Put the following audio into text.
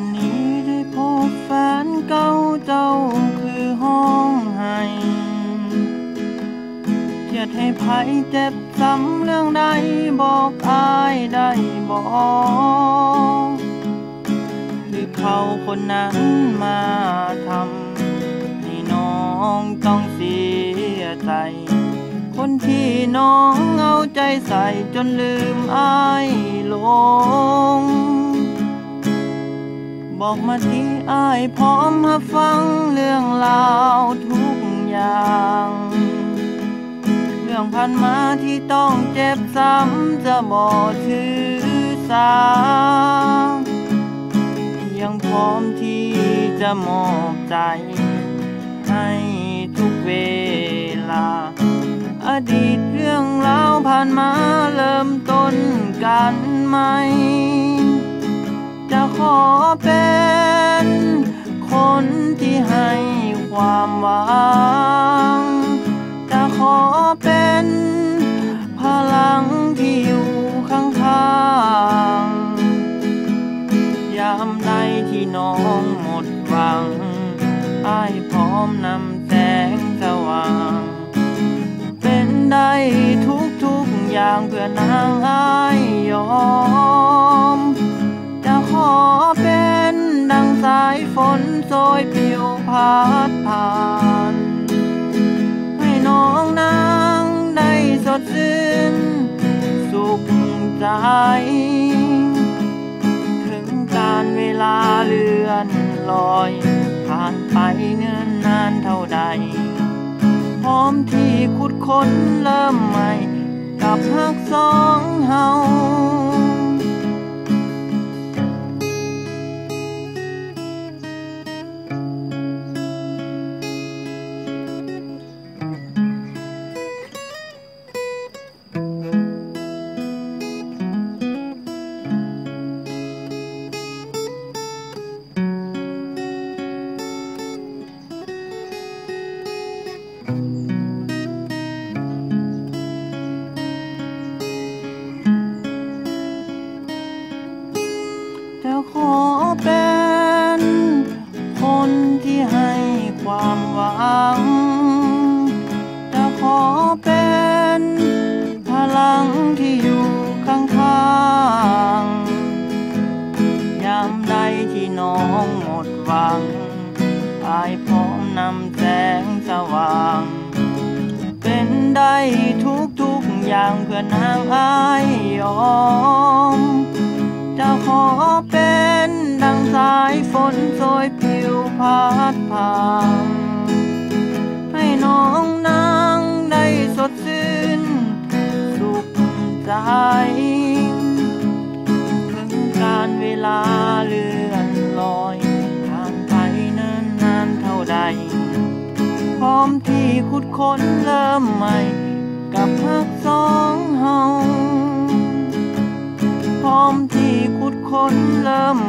วันนี้ได้พบแฟนเก่าเจ้าคือห้องให้เกียดให้ภัยเจ็บซ้ำเรื่องใดบอกอายได้บอกหรือเขาคนนั้นมาทำให้น้องต้องเสียใจ คนที่น้องเอาใจใส่จนลืมอายลง บอกมาที่อายพร้อมมาฟังเรื่องราวทุกอย่าง เรื่องผ่านมาที่ต้องเจ็บซ้ำจะบอกถือสา ยังพร้อมที่จะมอบใจ ให้ทุกเวลา อดีตเรื่องราวผ่านมาเริ่มต้นกันใหม่จะขอเป็น หวังจะขอเป็นพลังที่อยู่ข้างๆ ยามใดที่น้องหมดหวังอ้ายพร้อมนำแสงสว่าง เป็นได้ทุกทุกๆอย่างเพื่อนางอ้ายยอม จะขอเป็นดังสายฝนโซยผิว พัดผ่าน ให้น้องนางได้สดชื่นสุขใจ ถึงการเวลาเลือนลอย ผ่านไปเนิ่นนานเท่าใดพร้อมที่ขุดค้นเริ่มใหม่ กับฮักสองเฮา อเป็นคนที่ให้ความหวัง จะขอเป็นพลังที่อยู่ข้างๆยามใดที่น้องหมดหวังอายพร้อมนำแสงสว่าง เป็นได้ทุกๆอย่างเพื่อนางอายยอม อเป็นดังสายฝนโซยผิวพัดผ่านให้น้องนางได้สดชื่นสุขใจถึงการเวลาเลื่อนลอยผ่านไปเนิ่นนานเท่าใดพร้อมที่ขุดค้นเริ่มใหม่ พ